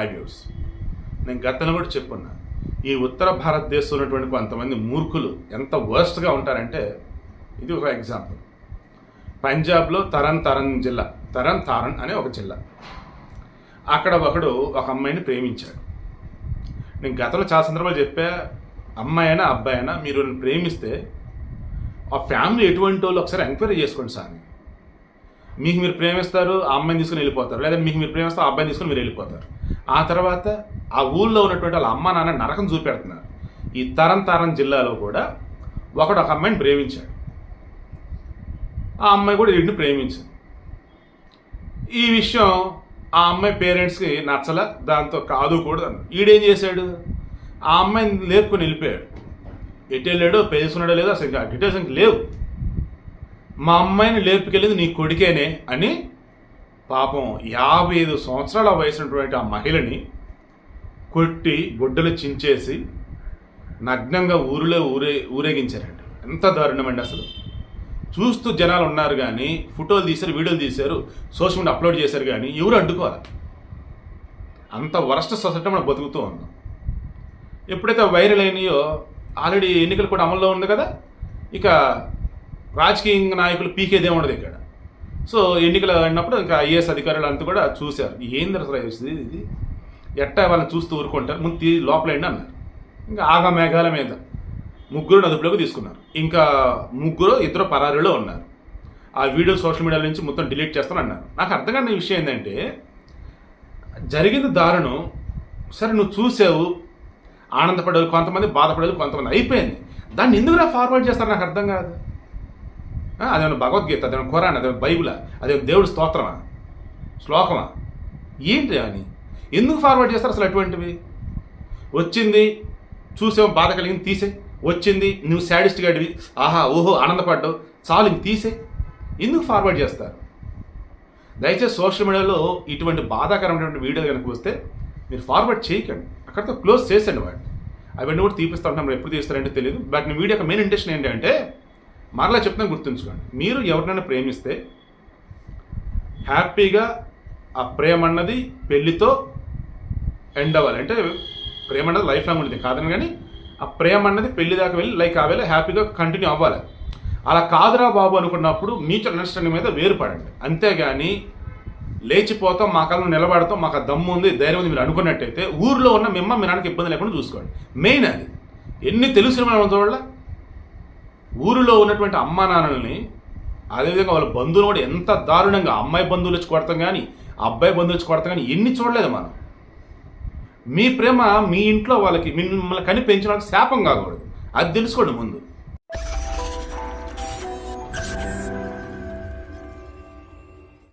Audios నేను గతంలో కూడా చెప్పున్నా ఈ ఉత్తర భారతదేశంలో ఉన్నటువంటి కొంతమంది మూర్ఖులు ఎంత వర్స్ట్గా ఉంటారంటే ఇది ఒక ఎగ్జాంపుల్ పంజాబ్లో తరన్ తరన్ జిల్లా తరన్ తారన్ అనే ఒక జిల్లా. అక్కడ ఒకడు ఒక అమ్మాయిని ప్రేమించాడు. నేను గతంలో చాలా సందర్భాలు చెప్పా అమ్మాయి అయినా అబ్బాయి అయినా మీరు ప్రేమిస్తే ఆ ఫ్యామిలీ ఎటువంటి వాళ్ళు ఒకసారి ఎంక్వైరీ చేసుకోండి సార్ మీకు మీరు ప్రేమిస్తారు ఆ అమ్మాయిని తీసుకుని వెళ్ళిపోతారు. లేదా మీకు మీరు ప్రేమిస్తారు ఆ అబ్బాయిని తీసుకుని మీరు వెళ్ళిపోతారు. ఆ తర్వాత ఆ ఊళ్ళో ఉన్నటువంటి వాళ్ళ అమ్మ నాన్న నరకం చూపెడుతున్నారు. ఈ తరం తరం జిల్లాలో కూడా ఒకడు ఒక అమ్మాయిని ప్రేమించాడు. ఆ అమ్మాయి కూడా వీడిని ప్రేమించింది. ఈ విషయం ఆ అమ్మాయి పేరెంట్స్కి నచ్చల దాంతో కాదు కూడా ఈడేం చేశాడు? ఆ అమ్మాయిని లేపుకొని వెళ్ళిపోయాడు. ఎటు వెళ్ళాడో పేసుకున్నాడో లేదో అసలు ఇంకా డీటెయిల్స్ ఇంక లేవు. మా అమ్మాయిని లేపుకెళ్ళింది నీ కొడుకేనే అని పాపం యాభై ఐదు సంవత్సరాల వయసున్నటువంటి ఆ మహిళని కొట్టి గుడ్డలు చించేసి నగ్నంగా ఊరిలో ఊరే ఊరేగించారండి ఎంత దారుణమండి అసలు. చూస్తూ జనాలు ఉన్నారు కానీ ఫోటోలు తీశారు వీడియోలు తీశారు సోషల్ మీడియా అప్లోడ్ చేశారు కానీ ఎవరు అడ్డుకోవాలి? అంత వరస్ట్ సొసైటీ మనం బతుకుతూ ఉన్నాం. ఎప్పుడైతే వైరల్ అయినాయో ఆల్రెడీ ఎన్నికలు కూడా అమల్లో ఉంది కదా ఇక రాజకీయ నాయకులు పీకేదే ఉండదు ఇక్కడ. సో ఎన్నికలు అయినప్పుడు ఇంకా ఐఏఎస్ అధికారులు అంతా కూడా చూశారు. ఏంది అసలు ఇది ఇది ఎట్టా వాళ్ళని చూస్తూ ఊరుకుంటారు. ముందు తీ లోపలండి అన్నారు. ఇంకా ఆగా మేఘాల మీద ముగ్గురు అదుపులోకి తీసుకున్నారు. ఇంకా ముగ్గురు ఇద్దరు పరారీలో ఉన్నారు. ఆ వీడియో సోషల్ మీడియా నుంచి మొత్తం డిలీట్ చేస్తాను అన్నారు. నాకు అర్థం కాని విషయం ఏంటంటే జరిగింది దారుణం. సరే నువ్వు చూసావు. ఆనందపడేది కొంతమంది బాధపడేది కొంతమంది. అయిపోయింది. దాన్ని ఎందుకు ఫార్వర్డ్ చేస్తారు? నాకు అర్థం కాదు. అదేమన్నా భగవద్గీత అదేమన్నా ఖురాన్ అదేమన్నా బైబిల్? అదేమో దేవుడి స్తోత్రమా? శ్లోకమా? ఏంటి అని? ఎందుకు ఫార్వర్డ్ చేస్తారు అసలు అటువంటివి? వచ్చింది చూసేమో బాధ కలిగింది తీసే. వచ్చింది నువ్వు శాడిస్ట్ గడివి. ఆహా ఓహో ఆనందపడ్డావు. చాలు ఇంక తీసే. ఎందుకు ఫార్వర్డ్ చేస్తారు? దయచేసి సోషల్ మీడియాలో ఇటువంటి బాధాకరమైనటువంటి వీడియోలు కనుక వస్తే మీరు ఫార్వర్డ్ చేయకండి. అక్కడితో క్లోజ్ చేసేయండి వాడిని అవన్నీ కూడా తీపిస్తా ఉంటాం ఎప్పుడు తీస్తారంటే తెలియదు బట్ నీ వీడియో యొక్క మెయిన్ ఇంటెన్షన్ ఏంటంటే మరలా చెప్తాను గుర్తుంచుకోండి. మీరు ఎవరినైనా ప్రేమిస్తే హ్యాపీగా ఆ ప్రేమ అన్నది పెళ్ళితో ఎండ్ అవ్వాలి. అంటే ప్రేమ అన్నది లైఫ్ లాంగ్ ఉంటుంది కాదని కానీ ఆ ప్రేమ అన్నది పెళ్ళి దాకా వెళ్ళి లైక్ ఆవేళ హ్యాపీగా కంటిన్యూ అవ్వాలి. అలా కాదురా బాబు అనుకున్నప్పుడు మ్యూచువల్ అండర్స్టాండింగ్ మీద వేరుపడండి. అంతేగాని లేచిపోతాం మా కళ్ళు నిలబడతాం మాకు ఆ దమ్ము ఉంది ధైర్యం ఉంది మీరు అనుకున్నట్టయితే ఊర్లో ఉన్న మిమ్మ మీ నాన్నకి ఇబ్బంది లేకుండా చూసుకోండి. మెయిన్ అది. ఎన్ని తెలుసు మనం చూడాల? ఊరిలో ఉన్నటువంటి అమ్మా నాన్నల్ని అదేవిధంగా వాళ్ళ బంధువులు కూడా ఎంత దారుణంగా అమ్మాయి బంధువులు వచ్చి కొడతాం కానీ అబ్బాయి బంధువులు వచ్చి కొడతాం కానీ ఎన్ని చూడలేదు మనం. మీ ప్రేమ మీ ఇంట్లో వాళ్ళకి మిమ్మల్ని కని పెంచిన శాపం కాకూడదు. అది తెలుసుకోండి ముందు.